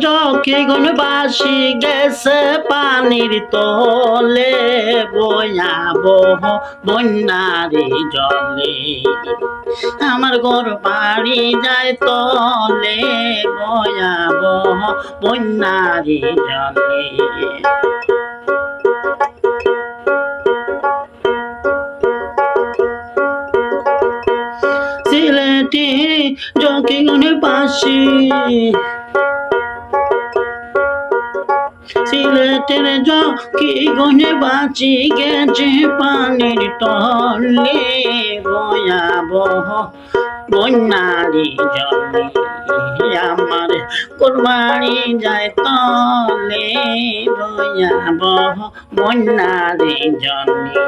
যখন বাসি গেছে পানির তলে। বয়াবহ বন্যারে জলে আমার ঘর বাড়ি যায় তলে। বয়াবহ বন্যারে জলে। সিলেটি জকিগুনের পাশে সিলেটের জকি গনে বাঁচি গেছে পানির তলে। ভয়াবহ বন্যারি জলে আমার কোরবানি যায় তলে। ভয়াবহ বন্যারি জলে।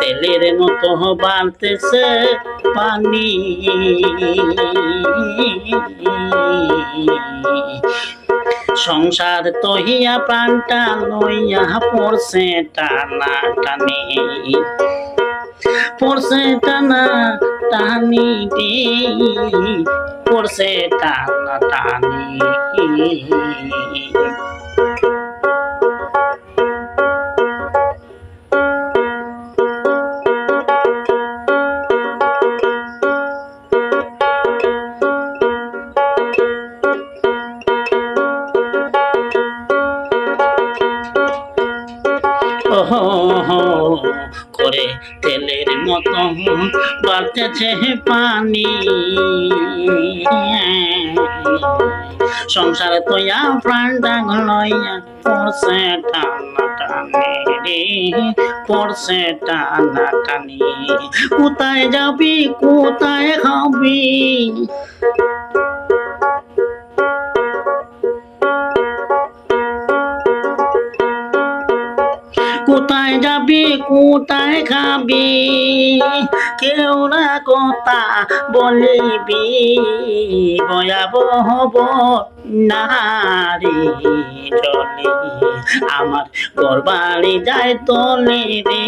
তেলের মতো বাড়তেছে পানি। সংসার তহিয়া প্রাণটা লইয়া পড়ছে টানা টানি। পড়ছে টানা টানি পড়ছে টানা টানি। করে তেলের মতো বাড়তেছে পানি। সংসারে তোয়া প্রাণটা লইয়া পড়ছে টানা টানে রে পড়ছে টানা টানি। কোথায় যাবি, কোথায় খাবি? কোথায় খাবি? কেউ না কথা বলিবি। ভয়াবহ নারী জলে আমার গরবাড়ি যায় তলে রে।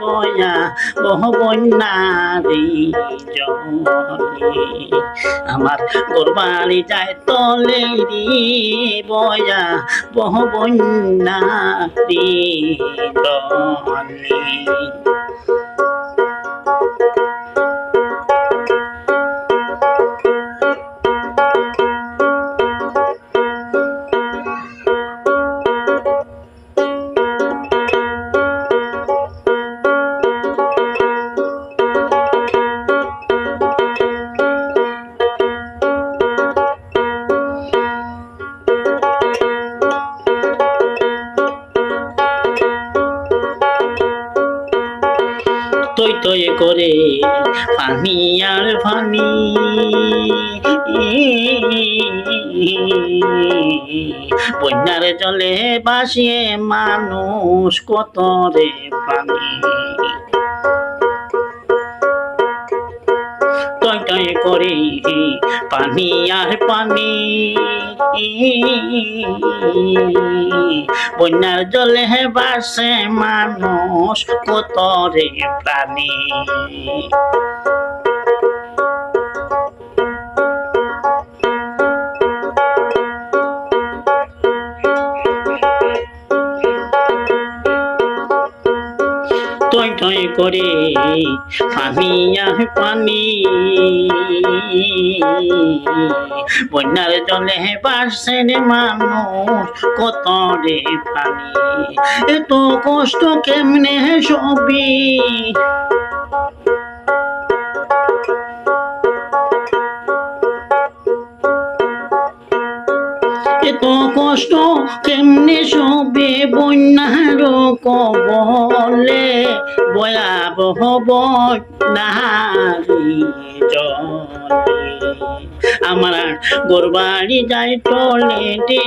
বয়া বহ বন্যারি আমার গরবাড়ি যায় তলে রে। বয়া বহ বন্যারি তৈ পানি আর পানি। বন্যার জলে বাসিয়ে মানুষ কত রে প্রাণী। করে পানি আর পানি। বন্যার জলে বাসে মানুষ কত রে প্রাণী। টয় টয় করে আর পানি। বন্যার জলে বাসে রে মানুষ, কত রে পানি এত কষ্ট কেমনে সবি এত কষ্ট কেমনে সবে বন্যার কবলে? ভয়াবহ বন্যারি আমার গোরবাড়ি যাই টলে দে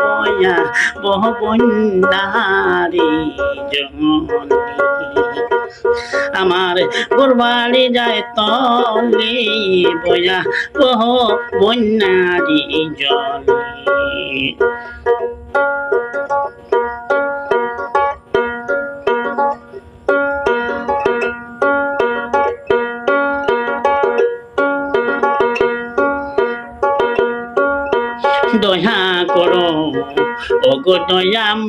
বয়া বহ বন্যারি জলে। আমার গোরবাড়ি যায় তলে বয়া বহ বন্যারি জলে। দয়া করো ওগো দয়াম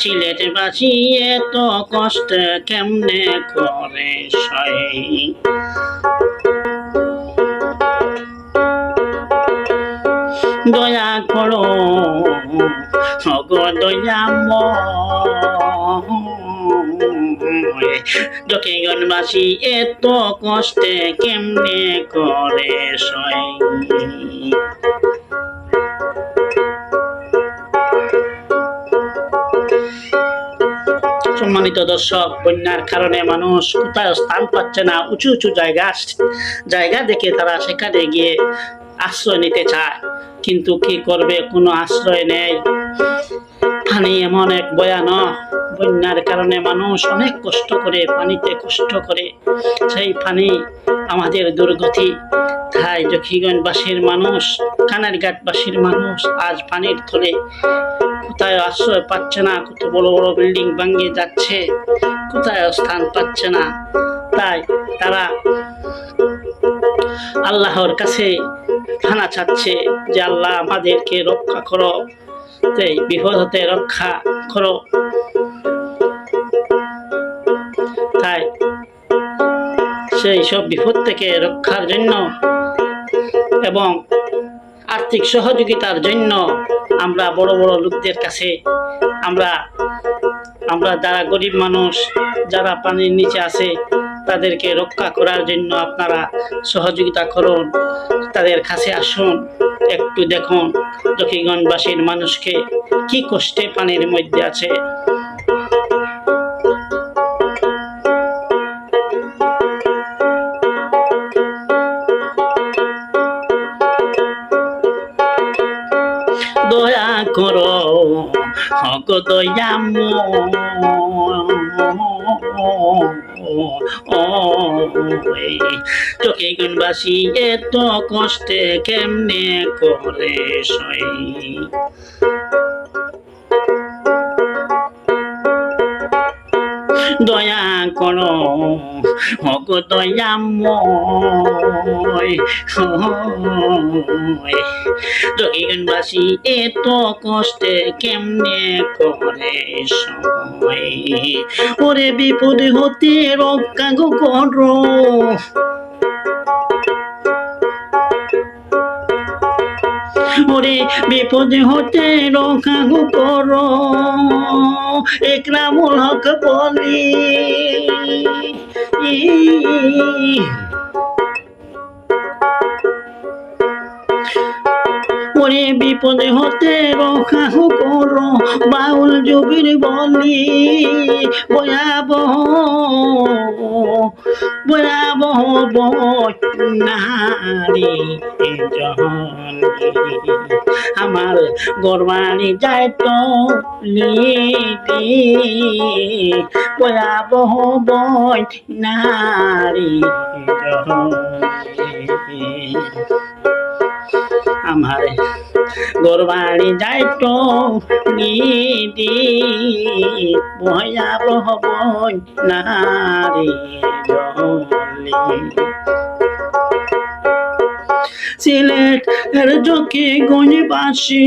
সিলেট বাসি এত কষ্ট কেমনে করে সই দক্ষিণবাসী এত কষ্টে কেমনে করে সম্মানিত দর্শক, বন্যার কারণে মানুষ কোথায় স্থান পাচ্ছে না, উঁচু উঁচু জায়গা জায়গা দেখে তারা সেখানে গিয়ে আশ্রয় নিতে চায়। কিন্তু কি করবে? কোনো আশ্রয় নেই। পানি এমন এক ভয়ানক বন্যার কারণে মানুষ অনেক কষ্ট করে, পানিতে কষ্ট করে। সেই পানি আমাদের দুর্গতি। তাই জখিগঞ্জবাসীর মানুষ, কানারঘাটবাসীর মানুষ আজ পানির তলে কোথায় আশ্রয় পাচ্ছে না, কত বড় বড় বিল্ডিং ভাঙিয়ে যাচ্ছে, কোথায় স্থান পাচ্ছে না। তাই তারা আল্লাহর কাছে খানা চাচ্ছে যে, আল্লাহ আমাদেরকে রক্ষা করো। এই বিপদ হতে রক্ষা করো। সেই সব বিপদ থেকে রক্ষার জন্য এবং আর্থিক সহযোগিতার জন্য আমরা বড় বড় লোকদের কাছে আমরা আমরা যারা গরিব মানুষ, যারা পানির নিচে আছে, তাদেরকে রক্ষা করার জন্য আপনারা সহযোগিতা করুন। তাদের কাছে আসুন, একটু দেখুন দক্ষিণগঞ্জবাসীর মানুষকে কি কষ্টে পানির মধ্যে আছে। করো। হক দয়াম চোখে গুণবাসী এত কষ্টে কেমনে করে সই? দয়া করো। হক দয়াময় দক্ষিণবাসী এত কষ্টে কেমনে করে সময়? ওরে বিপদ হতে রক্ষা করো। বিপদে হতে রক্ষা করো। একরামুল হক বলি ওরে বিপদে হতে রক্ষা করো, বাউল জবির বলি, ভয়াবহ ভয়াবহ বন্যারি আমার গরবানি যায় তো লিদি ভয়াবহ বন্যারি আমার গোরবাড়ি তো নিদি ভয়াবহ নারী সিলেট এর জকে গঞ্জবাসী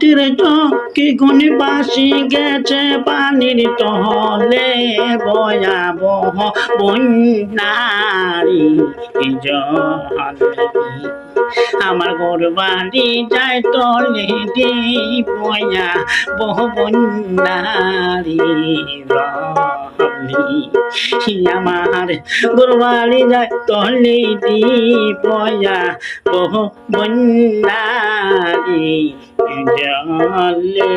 সিলেটের চকি গুণ বাসি গেছে পানির তহলে ভয়াবহ বন্যারি আমার ঘর বাড়ি যায় তলে দি বয়া বহ বন্যারি জলি আমার গুরবালি যায় তলি দি পয়া বহু বন্যারি জলে।